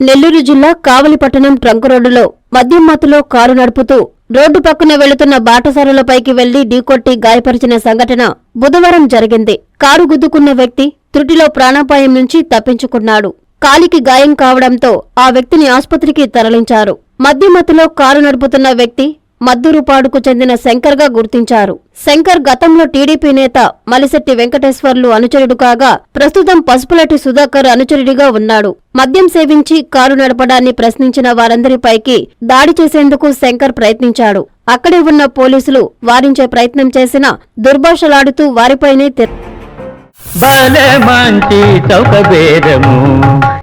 నెల్లూరు జిల్లా కావలిపట్టణం ట్రంక్ రోడ్డులో మద్యం మత్తులో కారు నడుపుతూ రోడ్డు పక్కన వెళుతున్న బాటసారులపైకి వెళ్ళి ఢీకొట్టి గాయపరిచిన సంఘటన బుధవారం జరిగింది. కారు గుద్దుకున్న వ్యక్తి త్రుటిలో ప్రాణాపాయం నుంచి తప్పించుకున్నాడు. కాలికి గాయం కావడంతో ఆ వ్యక్తిని ఆసుపత్రికి తరలించారు. మద్యమత్తులో కారు నడుపుతున్న వ్యక్తి మద్దూరుపాడుకు చెందిన శంకర్గా గుర్తించారు. శంకర్ గతంలో టీడీపీ నేత మలిశెట్టి వెంకటేశ్వర్లు అనుచరుడు కాగా ప్రస్తుతం పసుపులటి సుధాకర్ అనుచరుడిగా ఉన్నాడు. మద్యం సేవించి కారు నడపడాన్ని ప్రశ్నించిన వారందరిపైకి దాడి చేసేందుకు శంకర్ ప్రయత్నించాడు. అక్కడే ఉన్న పోలీసులు వారించే ప్రయత్నం చేసినా దుర్భాషలాడుతూ వారిపైనే తిర్